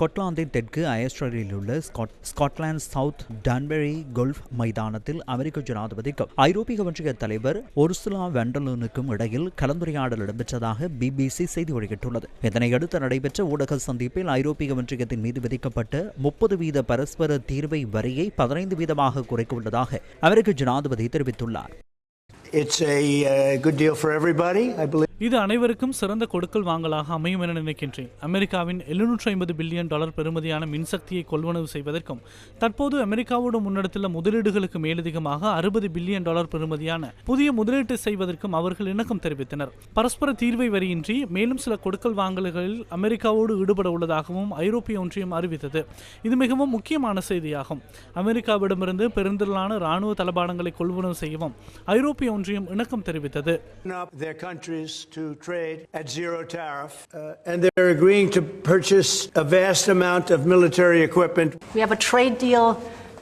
ஸ்காட்லாந்தின் தெற்கு அயஸ்டரில் உள்ள Scot Scotland South Turnberry golf மைதானத்தில் அமெரிக்க ஜனாதிபதிக்கும் ஐரோப்பிய ஒன்றிய தலைவர் ஒர்சுலா வெண்டலனுக்கும் இடையில் கலந்துரையாடல் இடம்பெற்றதாக பிபிசி செய்தி வெளியிட்டுள்ளது. இதனையடுத்து நடைபெற்ற ஊடக சந்திப்பில் ஐரோப்பிய ஒன்றியத்தின் மீது விதிக்கப்பட்ட முப்பது வீத பரஸ்பர தீர்வை வரியை பதினைந்து வீதமாக குறைக்க உள்ளதாக அமெரிக்க ஜனாதிபதி தெரிவித்துள்ளார். It's a uh, good deal for everybody, I believe. இது அனைவருக்கும் சிறந்த கொடுக்கல் வாங்கலாக அமையும் என நினைக்கின்றேன். அமெரிக்காவின் எழுநூற்றி ஐம்பது பில்லியன் டாலர் பெறுமதியான மின்சக்தியை கொள்வனவு செய்வதற்கும் தற்போது அமெரிக்காவோடு முன்னெடுத்துள்ள முதலீடுகளுக்கு மேலதிகமாக அறுபது பில்லியன் டாலர் பெறுமதியான புதிய முதலீட்டை செய்வதற்கும் அவர்கள் இணக்கம் தெரிவித்தனர். பரஸ்பர தீர்வை வரியின்றி மேலும் சில கொடுக்கல் வாங்கல்களில் அமெரிக்காவோடு ஈடுபட உள்ளதாகவும் ஐரோப்பிய ஒன்றியம் அறிவித்தது. இது மிகவும் முக்கியமான செய்தியாகும். அமெரிக்காவிடமிருந்து பெருந்திரளான இராணுவ தளபாடங்களை கொள்வனவு செய்யவும் ஐரோப்பிய ஒன்றியம் இணக்கம் தெரிவித்தது Up their countries to trade at zero tariff, uh, and they're agreeing to purchase a vast amount of military equipment. We have a trade deal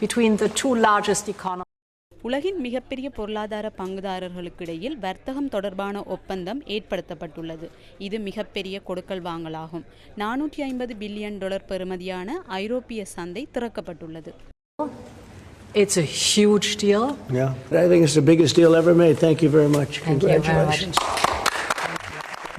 between the two largest economies. உலகின் மிகப்பெரிய பொருளாதார பங்குதாரர்களுக்கிடையில் வர்த்தகம் தொடர்பான ஒப்பந்தம் ஏற்படுத்தப்பட்டுள்ளது இது மிகப்பெரிய கொடுக்கல் வாங்கலாகும் நானூற்றி ஐம்பது பில்லியன் டாலர் பெறுமதியான ஐரோப்பிய சந்தை திறக்கப்பட்டுள்ளது It's a huge deal. Yeah. I think it's the biggest deal ever made. Thank you very much. Thank you very much. Congratulations.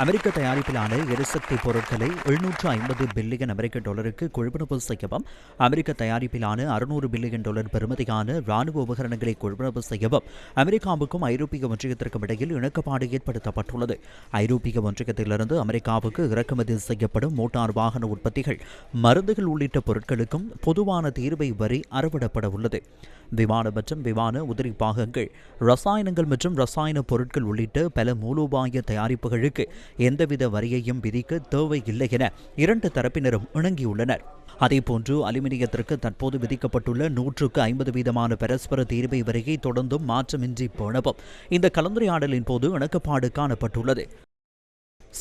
அமெரிக்க தயாரிப்பிலான எரிசக்தி பொருட்களை எழுநூற்று ஐம்பது பில்லியன் அமெரிக்க டாலருக்கு கொள்வனவு செய்யவும் அமெரிக்க தயாரிப்பிலான அறுநூறு பில்லியன் டாலர் பெறுமதியான ராணுவ உபகரணங்களை கொள்வனவு செய்யவும் அமெரிக்காவுக்கும் ஐரோப்பிய ஒன்றியத்திற்கும் இடையில் இணக்கப்பாடு ஏற்படுத்தப்பட்டுள்ளது. ஐரோப்பிய ஒன்றியத்திலிருந்து அமெரிக்காவுக்கு இறக்குமதி செய்யப்படும் மோட்டார் வாகன உற்பத்திகள் மருந்துகள் உள்ளிட்ட பொருட்களுக்கும் பொதுவான தீர்வை வரி அறவிடப்பட உள்ளது. விமான மற்றும் விமான உதிரி பாகங்கள் ரசாயனங்கள் மற்றும் ரசாயன பொருட்கள் உள்ளிட்ட பல மூலோபாய தயாரிப்புகளுக்கு எந்தவித வரியையும் விதிக்க தேவையில்லை என இரண்டு தரப்பினரும் இணங்கியுள்ளனர். அதேபோன்று அலுமினியத்திற்கு தற்போது விதிக்கப்பட்டுள்ள நூற்றுக்கு ஐம்பது வீதமான பரஸ்பர தீர்வை வரையை தொடர்ந்தும் மாற்றமின்றி போனவும் இந்த கலந்துரையாடலின் போது இணக்கப்பாடு காணப்பட்டுள்ளது.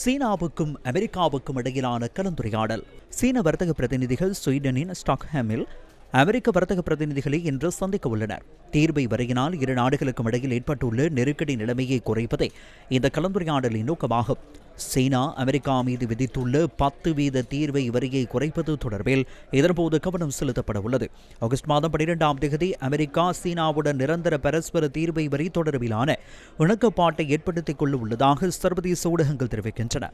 சீனாவுக்கும் அமெரிக்காவுக்கும் இடையிலான கலந்துரையாடல். சீன வர்த்தக பிரதிநிதிகள் ஸ்வீடனின் ஸ்டாக்ஹாமில் அமெரிக்க வர்த்தக பிரதிநிதிகளை இன்று சந்திக்க உள்ளனர். தீர்வை வரையினால் இரு நாடுகளுக்கும் இடையில் ஏற்பட்டுள்ள நெருக்கடி நிலைமையை குறைப்பதே இந்த கலந்துரையாடலின் நோக்கமாகும். சீனா அமெரிக்கா மீது விதித்துள்ள பத்து வீத தீர்வை வரியை குறைப்பது தொடர்பில் இதன்போது கவனம் செலுத்தப்பட உள்ளது. ஆகஸ்ட் மாதம் பனிரெண்டாம் தேதி அமெரிக்கா சீனாவுடன் நிரந்தர பரஸ்பர தீர்வை வரி தொடர்பிலான இணக்கப்பாட்டை ஏற்படுத்திக் கொள்ள உள்ளதாக சர்வதேச ஊடகங்கள் தெரிவிக்கின்றன.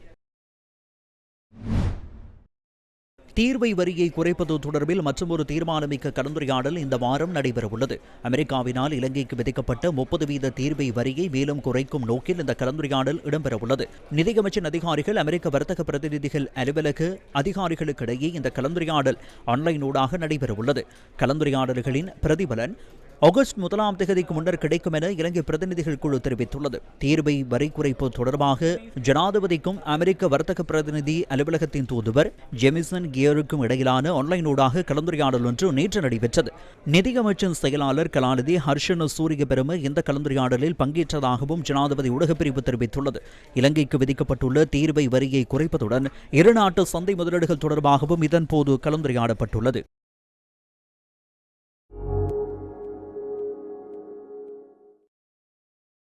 தீர்வை வரியை குறைப்பது தொடர்பில் மற்றொரு தீர்மானமிக்க கலந்துரையாடல் இந்த வாரம் நடைபெறவுள்ளது. அமெரிக்காவினால் இலங்கைக்கு விதிக்கப்பட்ட முப்பது வீத தீர்வை வரியை மேலும் குறைக்கும் நோக்கில் இந்த கலந்துரையாடல் இடம்பெறவுள்ளது. நிதியமைச்சின் அதிகாரிகள் அமெரிக்க வர்த்தக பிரதிநிதிகள் அலுவலக அதிகாரிகளுக்கிடையே இந்த கலந்துரையாடல் ஆன்லைனூடாக நடைபெறவுள்ளது. கலந்துரையாடல்களின் பிரதிபலன் ஆகஸ்ட் முதலாம் தேதிக்கு முன்னர் கிடைக்கும் என இலங்கை பிரதிநிதிகள் குழு தெரிவித்துள்ளது. தீர்வை வரி குறைப்பு தொடர்பாக ஜனாதிபதிக்கும் அமெரிக்க வர்த்தக பிரதிநிதி அலுவலகத்தின் தூதுவர் ஜெமிசன் கியருக்கும் இடையிலான ஆன்லைனூடாக கலந்துரையாடல் ஒன்று நேற்று நடைபெற்றது. நிதியமைச்சின் செயலாளர் கலாநிதி ஹர்ஷன் சூரிய பெருமை இந்த கலந்துரையாடலில் பங்கேற்றதாகவும் ஜனாதிபதி ஊடகப்பிரிவு தெரிவித்துள்ளது. இலங்கைக்கு விதிக்கப்பட்டுள்ள தீர்வை வரியை குறைப்பதுடன் இரு நாட்டு சந்தை முதலீடுகள் தொடர்பாகவும் இதன்போது கலந்துரையாடப்பட்டுள்ளது.